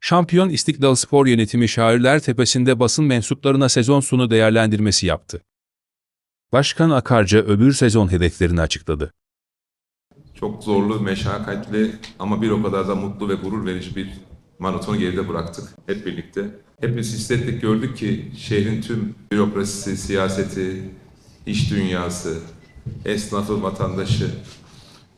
Şampiyon İstiklal Spor Yönetimi Şairler Tepesi'nde basın mensuplarına sezon sonu değerlendirmesi yaptı. Başkan Akarca öbür sezon hedeflerini açıkladı. Çok zorlu, meşakkatli ama bir o kadar da mutlu ve gurur verici bir maratonu geride bıraktık hep birlikte. Hepimiz hissettik, gördük ki şehrin tüm bürokrasisi, siyaseti, iş dünyası, esnafı, vatandaşı,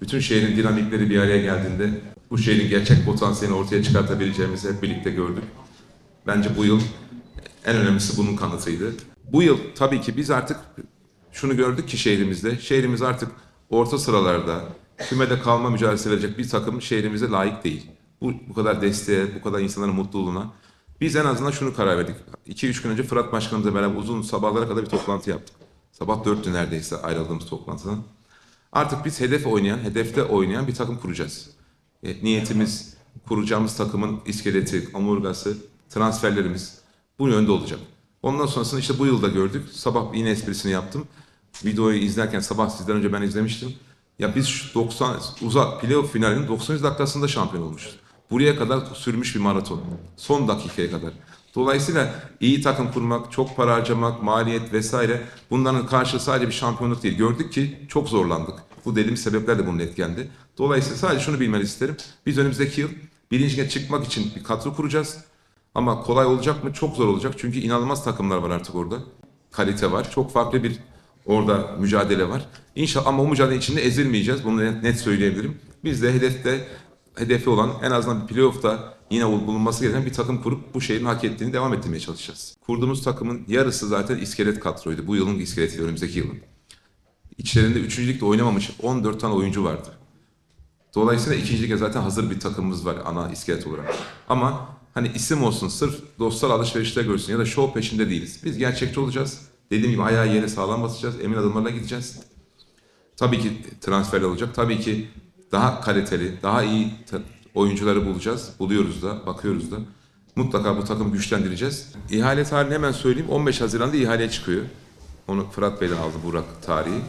bütün şehrin dinamikleri bir araya geldiğinde bu şehrin gerçek potansiyelini ortaya çıkartabileceğimizi hep birlikte gördük. Bence bu yıl en önemlisi bunun kanıtıydı. Bu yıl tabii ki biz artık şunu gördük ki şehrimizde, şehrimiz artık orta sıralarda kümede kalma mücadelesi verecek bir takım şehrimize layık değil. Bu, bu kadar desteğe, bu kadar insanların mutluluğuna. Biz en azından şunu karar verdik. 2-3 gün önce Fırat Başkanımızla beraber uzun sabahlara kadar bir toplantı yaptık. Sabah 4'tü neredeyse ayrıldığımız toplantıdan. Artık biz hedef oynayan, hedefte oynayan bir takım kuracağız. Niyetimiz kuracağımız takımın iskeleti, omurgası, transferlerimiz bu yönde olacak. Ondan sonrasını işte bu yılda gördük. Sabah yine esprisini yaptım. Videoyu izlerken sabah sizden önce ben izlemiştim. Ya biz şu 90 uzak playoff finalinin 90 dakikasında şampiyon olmuşuz. Buraya kadar sürmüş bir maraton. Son dakikaya kadar. Dolayısıyla iyi takım kurmak, çok para harcamak, maliyet vesaire bunların karşılığı sadece bir şampiyonluk değil. Gördük ki çok zorlandık. Bu dediğim sebepler de bunun etkendi. Dolayısıyla sadece şunu bilmeni isterim. Biz önümüzdeki yıl birinci lige çıkmak için bir kadro kuracağız. Ama kolay olacak mı? Çok zor olacak. Çünkü inanılmaz takımlar var artık orada. Kalite var. Çok farklı bir orada mücadele var. İnşallah ama o mücadele içinde ezilmeyeceğiz. Bunu net, söyleyebilirim. Biz de hedefte hedefi olan en azından bir playoff'ta yine bulunması gereken bir takım kurup bu şehrin hak ettiğini devam ettirmeye çalışacağız. Kurduğumuz takımın yarısı zaten iskelet kadroydu. Bu yılın iskeleti önümüzdeki yılın. İçlerinde üçüncülükte oynamamış 14 tane oyuncu vardı. Dolayısıyla ikinci lige zaten hazır bir takımımız var ana iskelet olarak. Ama hani isim olsun sırf dostlar alışverişte görsün ya da show peşinde değiliz. Biz gerçekçi olacağız. Dediğim gibi ayağı yere sağlam basacağız. Emin adımlarla gideceğiz. Tabii ki transfer olacak. Tabii ki daha kaliteli, daha iyi oyuncuları bulacağız. Buluyoruz da, bakıyoruz da. Mutlaka bu takımı güçlendireceğiz. İhale tarihini hemen söyleyeyim. 15 Haziran'da ihaleye çıkıyor. Onu Fırat Bey'den aldı Burak tarihi.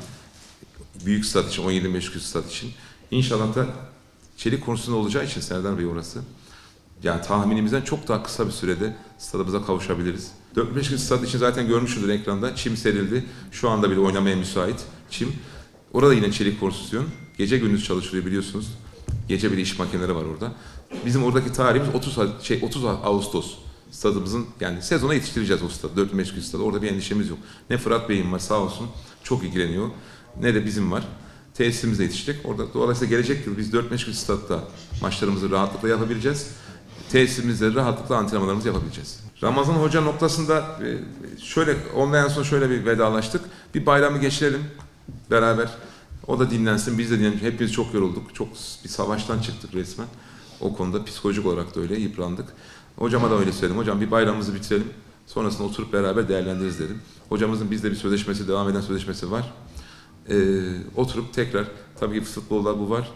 Büyük stat için, 17 meşgul stat için. İnşallah da çelik konusunda olacağı için Serdar Bey orası. Yani tahminimizden çok daha kısa bir sürede stadımıza kavuşabiliriz. 4-5 gün stad için zaten görmüşsünüzdür ekranda. Çim serildi. Şu anda bile oynamaya müsait. Çim. Orada yine çelik konstrüksiyon. Gece gündüz çalışılıyor biliyorsunuz. Gece bile iş makineleri var orada. Bizim oradaki tarihimiz 30 Ha- şey 30 Ağustos. Stadımızın yani sezona yetiştireceğiz o stadı. 4-5 gün stadı. Orada bir endişemiz yok. Ne Fırat Bey'in var sağ olsun. Çok ilgileniyor. Ne de bizim var. Tesisimize yetişecek. Orada dolayısıyla gelecek yıl biz 4-5 gün statta maçlarımızı rahatlıkla yapabileceğiz tesisimizde rahatlıkla antrenmanlarımızı yapabileceğiz. Ramazan Hoca noktasında e, şöyle ondan sonra şöyle bir vedalaştık. Bir bayramı geçirelim beraber. O da dinlensin, biz de dinlenelim. Hepimiz çok yorulduk. Çok bir savaştan çıktık resmen. O konuda psikolojik olarak da öyle yıprandık. Hocama da öyle söyledim. Hocam bir bayramımızı bitirelim. Sonrasında oturup beraber değerlendiririz dedim. Hocamızın bizde bir sözleşmesi, devam eden sözleşmesi var. Ee, oturup tekrar, tabii ki futbolda bu var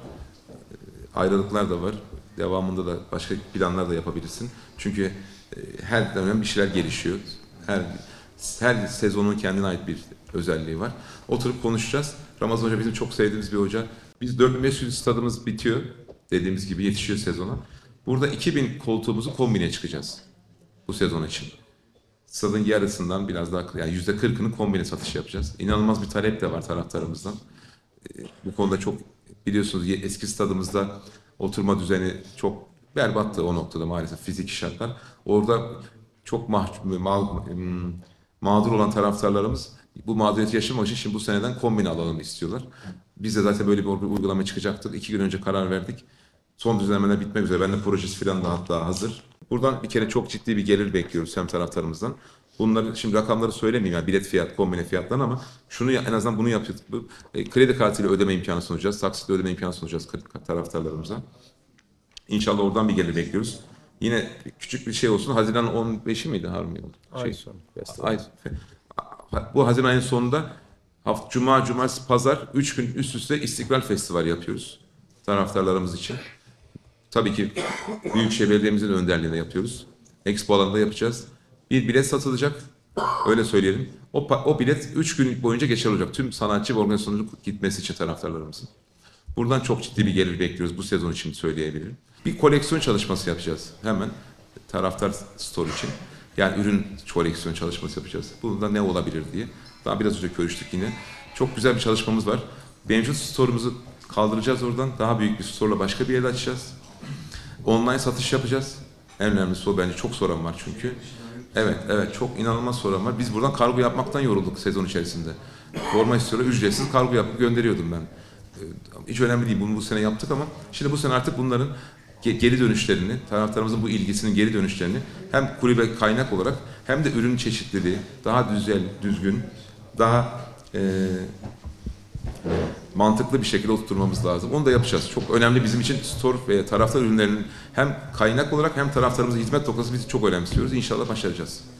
ayrılıklar da var. Devamında da başka planlar da yapabilirsin. Çünkü e, her dönem bir şeyler gelişiyor. Her her sezonun kendine ait bir özelliği var. Oturup konuşacağız. Ramazan Hoca bizim çok sevdiğimiz bir hoca. Biz 4500 stadımız bitiyor. Dediğimiz gibi yetişiyor sezona. Burada 2000 koltuğumuzu kombine çıkacağız. Bu sezon için. Stadın yarısından biraz daha yani yüzde 40'ını kombine satış yapacağız. İnanılmaz bir talep de var taraftarımızdan. E, bu konuda çok biliyorsunuz eski stadımızda oturma düzeni çok berbattı o noktada maalesef fiziki şartlar. Orada çok mahkum, ma- hmm, mağdur olan taraftarlarımız bu mağduriyeti yaşamak için şimdi bu seneden kombine alalım istiyorlar. Biz de zaten böyle bir uygul- uygulama çıkacaktık. İki gün önce karar verdik. Son düzenlemeler bitmek üzere. Ben de projesi falan da hatta hazır. Buradan bir kere çok ciddi bir gelir bekliyoruz hem taraftarımızdan. Bunları şimdi rakamları söylemeyeyim yani bilet fiyat, kombine fiyatlarını ama şunu en azından bunu. Bu, e, kredi kartıyla ödeme imkanı sunacağız. Taksitle ödeme imkanı sunacağız taraftarlarımıza. İnşallah oradan bir gelir bekliyoruz. Yine küçük bir şey olsun. Haziran 15'i miydi Harun Şey, Ay sonu. Ay, bu Haziran ayının sonunda hafta, Cuma, Cumartesi, Pazar 3 gün üst üste İstiklal Festivali yapıyoruz taraftarlarımız için. Tabii ki Büyükşehir Belediye'mizin önderliğinde yapıyoruz. Expo alanında yapacağız. Bir bilet satılacak. Öyle söyleyelim. O, o bilet 3 gün boyunca geçerli olacak. Tüm sanatçı ve organizasyonun gitmesi için taraftarlarımızın. Buradan çok ciddi bir gelir bekliyoruz bu sezon için söyleyebilirim. Bir koleksiyon çalışması yapacağız hemen. taraftar store için. Yani ürün koleksiyon çalışması yapacağız. Bunda ne olabilir diye. Daha biraz önce görüştük yine. Çok güzel bir çalışmamız var. Mevcut store'umuzu kaldıracağız oradan. Daha büyük bir store'la başka bir yere açacağız. Online satış yapacağız. En önemlisi o bence çok soran var çünkü. Evet, evet çok inanılmaz soran var. Biz buradan kargo yapmaktan yorulduk sezon içerisinde. Forma istiyorlar, ücretsiz kargo yapıp gönderiyordum ben. Ee, Hiç önemli değil, bunu bu sene yaptık ama şimdi bu sene artık bunların ge- geri dönüşlerini, taraftarımızın bu ilgisinin geri dönüşlerini hem kulübe kaynak olarak hem de ürün çeşitliliği daha güzel, düzgün, daha eee mantıklı bir şekilde oturtmamız lazım. Onu da yapacağız. Çok önemli bizim için store ve taraftar ürünlerinin hem kaynak olarak hem taraftarımıza hizmet noktası biz çok önemsiyoruz. İnşallah başaracağız.